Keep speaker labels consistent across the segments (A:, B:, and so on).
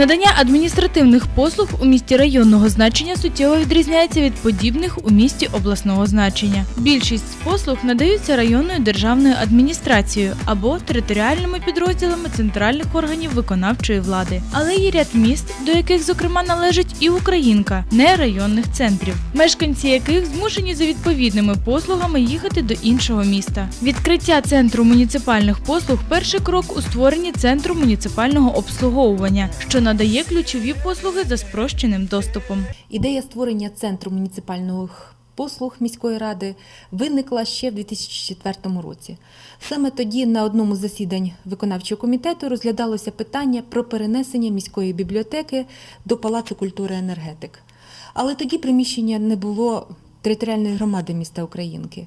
A: Надання адміністративних послуг у місті районного значення суттєво відрізняється від подібних у місті обласного значення. Більшість послуг надаються районною державною адміністрацією або територіальними підрозділами центральних органів виконавчої влади, але є ряд міст, до яких зокрема належить і Українка, не районних центрів, мешканці яких змушені за відповідними послугами їхати до іншого міста. Відкриття центру муніципальних послуг перший крок у створенні центру муніципального обслуговування, що надає ключові послуги за спрощеним доступом.
B: Ідея створення центру муніципальних послуг міської ради виникла ще в 2004 році. Саме тоді на одному з засідань виконавчого комітету розглядалося питання про перенесення міської бібліотеки до Палацу культури енергетик. Але тоді приміщення не було територіальної громади міста Українки.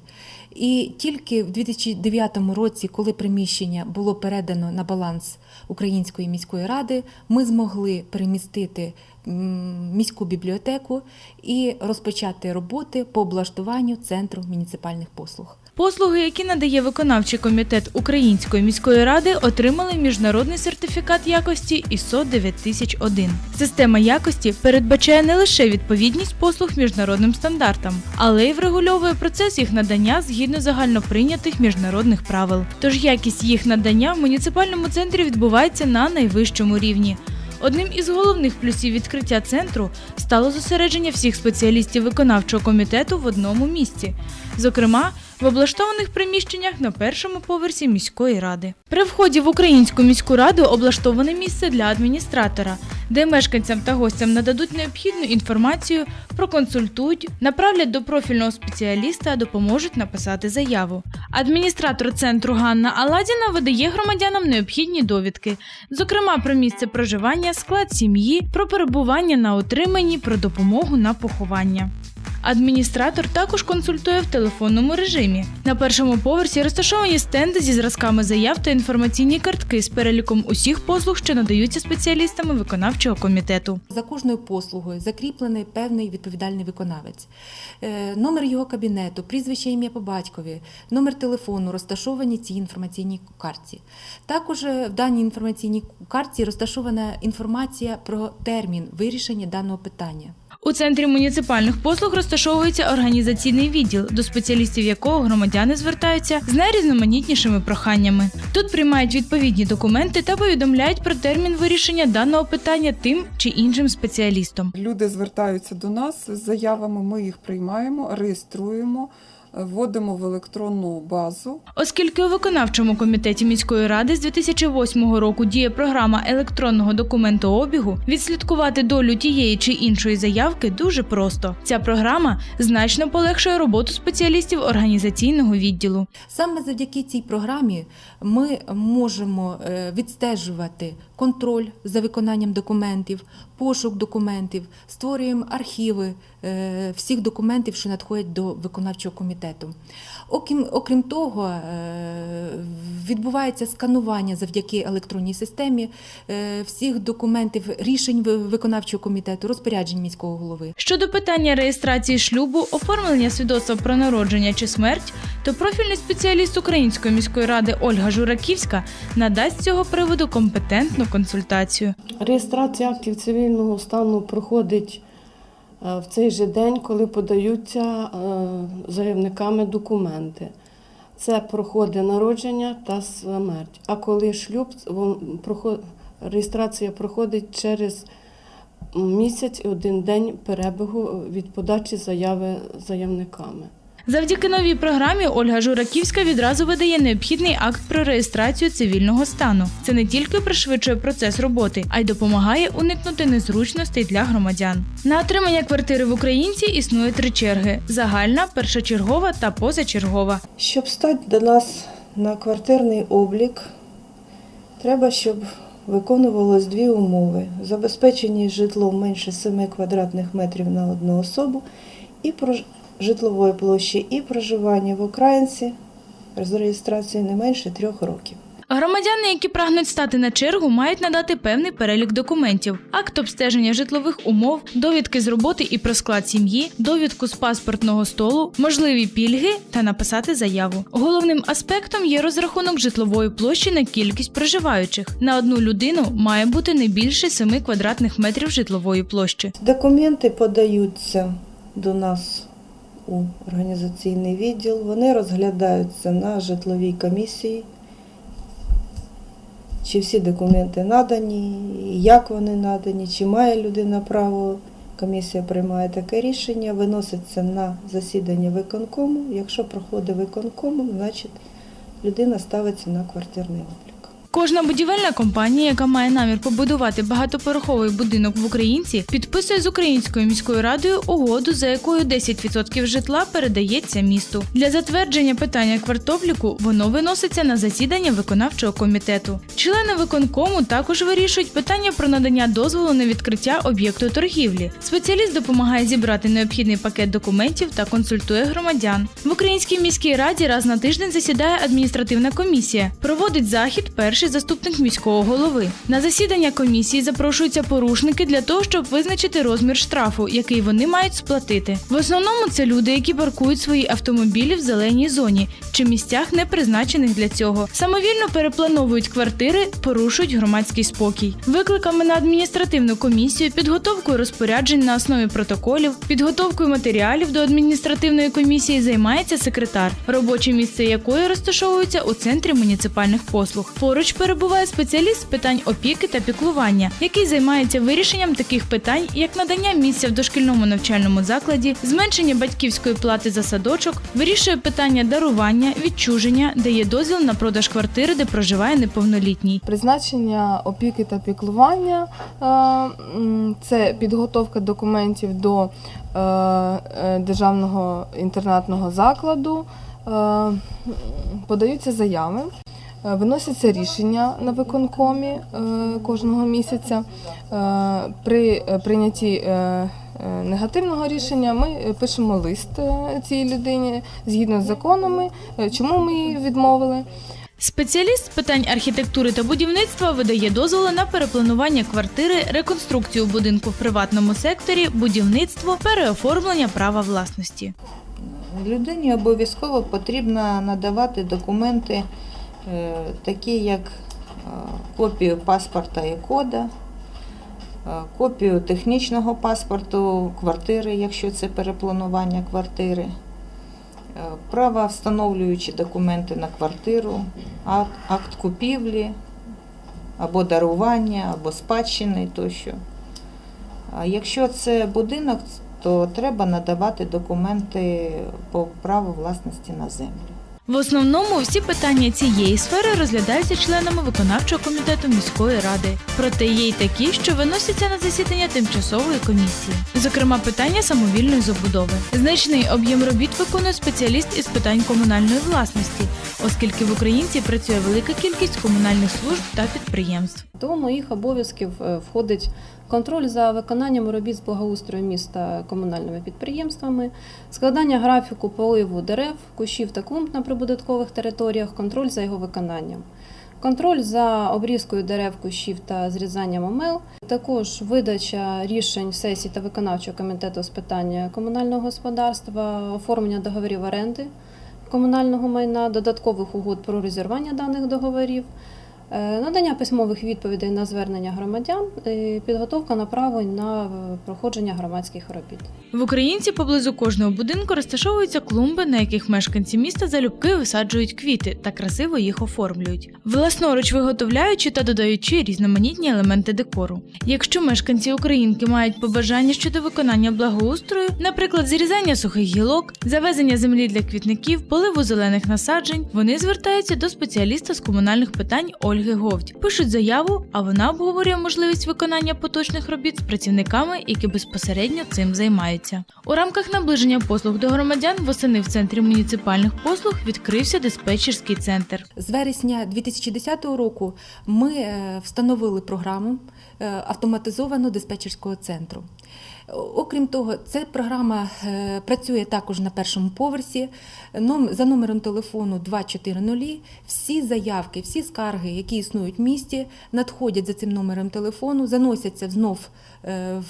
B: І тільки в 2009 році, коли приміщення було передано на баланс Української міської ради, ми змогли перемістити міську бібліотеку і розпочати роботи по облаштуванню центру муніципальних послуг.
A: Послуги, які надає виконавчий комітет Української міської ради, отримали міжнародний сертифікат якості ISO 9001. Система якості передбачає не лише відповідність послуг міжнародним стандартам, але й врегульовує процес їх надання згідно загальноприйнятих міжнародних правил. Тож якість їх надання в муніципальному центрі відбувається на найвищому рівні. Одним із головних плюсів відкриття центру стало зосередження всіх спеціалістів виконавчого комітету в одному місці, зокрема в облаштованих приміщеннях на першому поверсі міської ради. При вході в українську міську раду облаштоване місце для адміністратора, де мешканцям та гостям нададуть необхідну інформацію, проконсультують, направлять до профільного спеціаліста, допоможуть написати заяву. Адміністратор центру Ганна Аладіна видає громадянам необхідні довідки, зокрема про місце проживання, склад сім'ї, про перебування на утриманні, про допомогу на поховання. Адміністратор також консультує в телефонному режимі. На першому поверсі розташовані стенди зі зразками заяв та інформаційні картки з переліком усіх послуг, що надаються спеціалістами виконавчого комітету.
B: За кожною послугою закріплений певний відповідальний виконавець. Е, Номер його кабінету, прізвище ім'я по батькові, номер телефону розташовані в цій інформаційній картці. Також е, в даній інформаційній картці розташована інформація про термін вирішення даного питання.
A: У центрі муніципальних послуг розташовується організаційний відділ, до спеціалістів якого громадяни звертаються з найрізноманітнішими проханнями. Тут приймають відповідні документи та повідомляють про термін вирішення даного питання тим чи іншим спеціалістом.
C: Люди звертаються до нас з заявами, ми їх приймаємо, реєструємо, вводимо в електронну базу.
A: Оскільки у виконавчому комітеті міської ради з 2008 року діє програма електронного документообігу, відслідкувати долю тієї чи іншої заявки дуже просто. Ця програма значно полегшує роботу спеціалістів організаційного відділу.
B: Саме завдяки цій програмі ми можемо е, відстежувати контроль за виконанням документів, пошук документів, створюємо архіви всіх документів, що надходять до виконавчого комітету. Окрім, окрім того, е, відбувається сканування завдяки електронній системі е, всіх документів, рішень виконавчого комітету, розпоряджень міського голови.
A: Щодо питання реєстрації шлюбу, оформлення свідоцтва про народження чи смерть, то профільний спеціаліст Української міської ради Ольга Жураківська надасть з цього приводу компетентну консультацію.
D: Реєстрація актів цивільного стану проходить е, в цей же день, коли подаються е, заявниками документи. Це проходить народження та смерть. А коли шлюб, реєстрація проходить через місяць і один день перебігу від подачі заяви заявниками.
A: Завдяки новій програмі Ольга Жураківська відразу видає необхідний акт про реєстрацію цивільного стану. Це не тільки пришвидшує процес роботи, а й допомагає уникнути незручностей для громадян. На отримання квартири в Українці існує три черги: загальна, першочергова та позачергова.
E: Щоб стати до нас на квартирний облік, треба, щоб виконувалось дві умови: забезпечені житлом менше 7 квадратних метрів на одну особу і прож- житлової площі, і проживання в Українці з реєстрацією не менше трьох років.
A: Громадяни, які прагнуть стати на чергу, мають надати певний перелік документів: акт обстеження житлових умов, довідки з роботи і про склад сім'ї, довідку з паспортного столу, можливі пільги та написати заяву. Головним аспектом є розрахунок житлової площі на кількість проживаючих. На одну людину має бути не більше 7 квадратних метрів житлової площі.
E: Документи подаються до нас у організаційний відділ. Вони розглядаються на житловій комісії. Чи всі документи надані, як вони надані, чи має людина право. Комісія приймає таке рішення, виноситься на засідання виконкому. Якщо проходить виконкому, значить людина ставиться на квартирний облік.
A: Кожна будівельна компанія, яка має намір побудувати багатоповерховий будинок в Українці, підписує з Українською міською радою угоду, за якою 10% житла передається місту. Для затвердження питання квартобліку воно виноситься на засідання виконавчого комітету. Члени виконкому також вирішують питання про надання дозволу на відкриття об'єкту торгівлі. Спеціаліст допомагає зібрати необхідний пакет документів та консультує громадян. В Українській міській раді раз на тиждень засідає адміністративна комісія. Проводить захід перший заступник міського голови. На засідання комісії запрошуються порушники для того, щоб визначити розмір штрафу, який вони мають сплатити. В основному це люди, які паркують свої автомобілі в зеленій зоні чи місцях, не призначених для цього. Самовільно переплановують квартири, порушують громадський спокій. Викликами на адміністративну комісію, підготовкою розпоряджень на основі протоколів, підготовкою матеріалів до адміністративної комісії займається секретар, робоче місце якої розташовується у центрі муніципальних послуг. Поруч перебуває спеціаліст з питань опіки та піклування, який займається вирішенням таких питань, як надання місця в дошкільному навчальному закладі, зменшення батьківської плати за садочок, вирішує питання дарування, відчуження, дає дозвіл на продаж квартири, де проживає неповнолітній.
F: Призначення опіки та піклування е, це підготовка документів до е, е, державного інтернатного закладу, подаються заяви, виносяться рішення на виконкомі е, кожного місяця. Е, При е, прийнятті е, е, негативного рішення ми е, пишемо лист е, цій людині згідно з законами, е, чому ми їй відмовили.
A: Спеціаліст з питань архітектури та будівництва видає дозволи на перепланування квартири, реконструкцію будинку в приватному секторі, будівництво, переоформлення права власності.
G: Людині обов'язково потрібно надавати документи, е, такі як е, копію паспорта і кода, е, копію технічного паспорту квартири, якщо це перепланування квартири, е, правовстановлюючі документи на квартиру, акт купівлі або дарування, або спадщини тощо. Якщо це будинок, то треба надавати документи по праву власності на землю.
A: В основному всі питання цієї сфери розглядаються членами виконавчого комітету міської ради. Проте є й такі, що виносяться на засідання тимчасової комісії, зокрема питання самовільної забудови. Значний об'єм робіт виконує спеціаліст із питань комунальної власності, оскільки в Українці працює велика кількість комунальних служб та підприємств.
H: До моїх обов'язків е, входить контроль за виконанням робіт з благоустрою міста комунальними підприємствами, складання графіку поливу дерев, кущів та клумб на прибудинкових територіях, контроль за його виконанням. Контроль за обрізкою дерев, кущів та зрізанням омел, також видача рішень сесій та виконавчого комітету з питання комунального господарства, оформлення договорів оренди комунального майна, додаткових угод про розірвання даних договорів, Надання письмових відповідей на звернення громадян, е, підготовка направлень на е, проходження громадських робіт.
A: В Українці поблизу кожного будинку розташовуються клумби, на яких мешканці міста залюбки висаджують квіти та красиво їх оформлюють, власноруч виготовляючи та додаючи різноманітні елементи декору. Якщо мешканці Українки мають побажання щодо виконання благоустрою, наприклад, зрізання сухих гілок, завезення землі для квітників, поливу зелених насаджень, вони звертаються до спеціаліста з комунальних питань Ольги Говдь, пишуть заяву, а вона обговорює можливість виконання поточних робіт з працівниками, які безпосередньо цим займаються. У рамках наближення послуг до громадян восени в центрі муніципальних послуг відкрився диспетчерський центр.
B: З вересня 2010 року ми е, встановили програму е, автоматизованого диспетчерського центру. Окрім того, ця програма е, працює також на першому поверсі. За номером телефону 240 всі заявки, всі скарги, які існують в місті, надходять за цим номером телефону, заносяться знов е,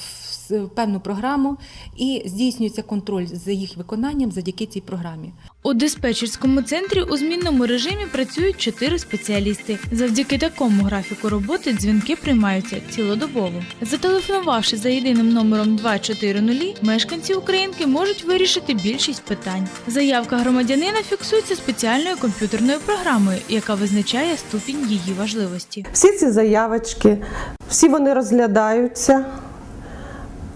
B: в певну програму і здійснюється контроль за їх виконанням завдяки цій програмі.
A: У диспетчерському центрі у змінному режимі працюють чотири спеціалісти. Завдяки такому графіку роботи дзвінки приймаються цілодобово. Зателефонувавши за єдиним номером 240, мешканці Українки можуть вирішити більшість питань. Заявка громадянина фіксується спеціальною комп'ютерною програмою, яка визначає ступінь її важливості.
I: Всі ці заявочки, всі вони розглядаються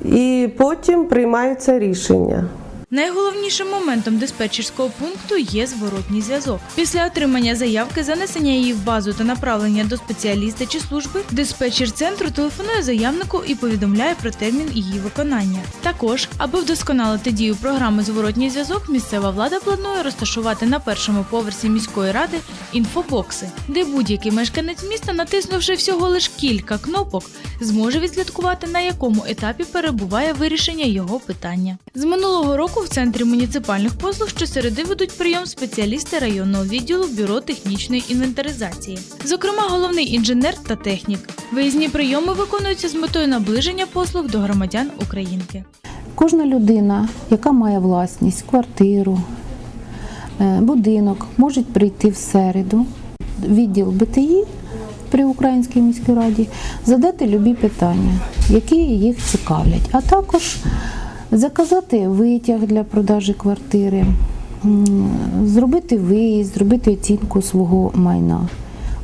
I: і потім приймаються рішення.
A: Найголовнішим моментом диспетчерського пункту є зворотній зв'язок. Після отримання заявки, занесення її в базу та направлення до спеціаліста чи служби, диспетчер центру телефонує заявнику і повідомляє про термін її виконання. Також, аби вдосконалити дію програми Зворотній зв'язок, місцева влада планує розташувати на першому поверсі міської ради інфобокси, де будь-який мешканець міста, натиснувши всього лиш кілька кнопок, зможе відслідкувати на якому етапі перебуває вирішення його питання. З минулого року в центрі муніципальних послуг щосереди ведуть прийом спеціалісти районного відділу бюро технічної інвентаризації, зокрема головний інженер та технік. Виїзні прийоми виконуються з метою наближення послуг до громадян Українки.
J: Кожна людина, яка має власність, квартиру, е, будинок, може прийти в середу, відділ БТІ при Українській міській раді, задати любі питання, які їх цікавлять, а також заказати витяг для продажі квартири, зробити виїзд, зробити оцінку свого майна,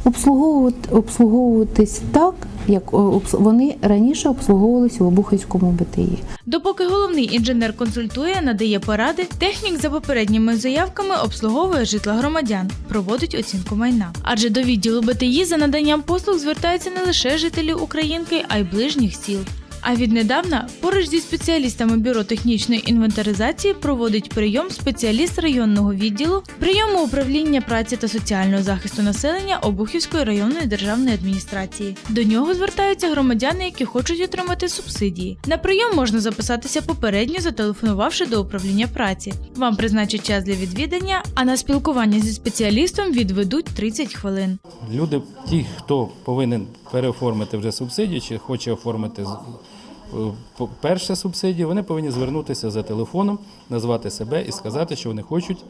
J: обслуговувати, обслуговуватись так, як вони раніше обслуговувалися у Обухівському БТІ.
A: Допоки головний інженер консультує, надає поради, технік за попередніми заявками обслуговує житла громадян, проводить оцінку майна. Адже до відділу БТІ за наданням послуг звертаються не лише жителі Українки, а й ближніх сіл. А віднедавна поруч зі спеціалістами бюро технічної інвентаризації проводить прийом спеціаліст районного відділу прийому управління праці та соціального захисту населення Обухівської районної державної адміністрації. До нього звертаються громадяни, які хочуть отримати субсидії. На прийом можна записатися попередньо, зателефонувавши до управління праці. Вам призначать час для відвідання, а на спілкування зі спеціалістом відведуть 30 хвилин.
K: Люди, ті, хто повинен переоформити вже субсидію, чи хоче оформити е, перше субсидію, вони повинні звернутися за телефоном, назвати себе і сказати, що вони хочуть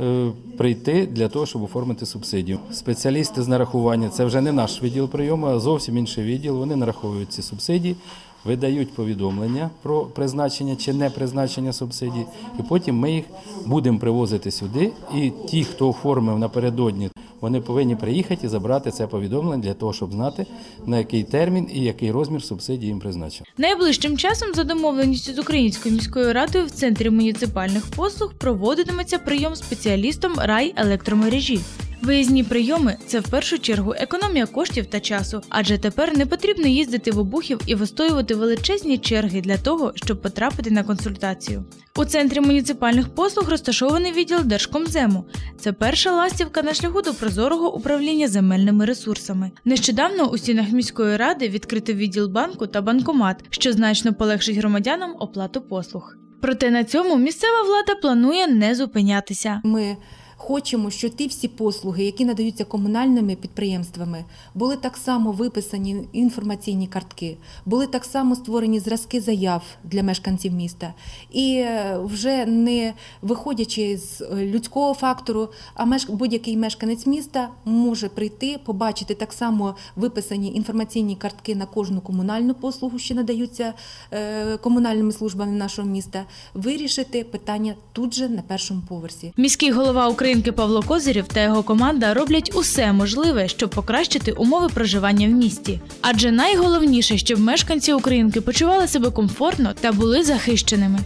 K: е, прийти для того, щоб оформити субсидію. Спеціалісти з нарахування це вже не наш відділ прийому, а зовсім інший відділ. Вони нараховують ці субсидії. Видають повідомлення про призначення чи не призначення субсидій, і потім ми їх будемо привозити сюди. І ті, хто оформив напередодні, вони повинні приїхати і забрати це повідомлення для того, щоб знати на який термін і який розмір субсидії їм призначено.
A: Найближчим часом, за домовленістю з Українською міською радою, в центрі муніципальних послуг проводитиметься прийом спеціалістом райелектромережі. Виїзні прийоми це в першу чергу економія коштів та часу, адже тепер не потрібно їздити в обухів і вистоювати величезні черги для того, щоб потрапити на консультацію. У центрі муніципальних послуг розташований відділ Держкомзему. Це перша ластівка на шляху до прозорого управління земельними ресурсами. Нещодавно у стінах міської ради відкрити відділ банку та банкомат, що значно полегшить громадянам оплату послуг. Проте на цьому місцева влада планує не зупинятися.
B: Ми хочемо, щоб ті всі послуги, які надаються комунальними підприємствами, були так само виписані інформаційні картки, були так само створені зразки заяв для мешканців міста. І е, вже не виходячи з е, людського фактору, а будь-який мешканець міста може прийти, побачити так само виписані інформаційні картки на кожну комунальну послугу, що надаються е, комунальними службами нашого міста, вирішити питання тут же на першому поверсі.
A: Міський голова Українки Павло Козирів та його команда роблять усе можливе, щоб покращити умови проживання в місті. Адже найголовніше, щоб мешканці Українки почували себе комфортно та були захищеними.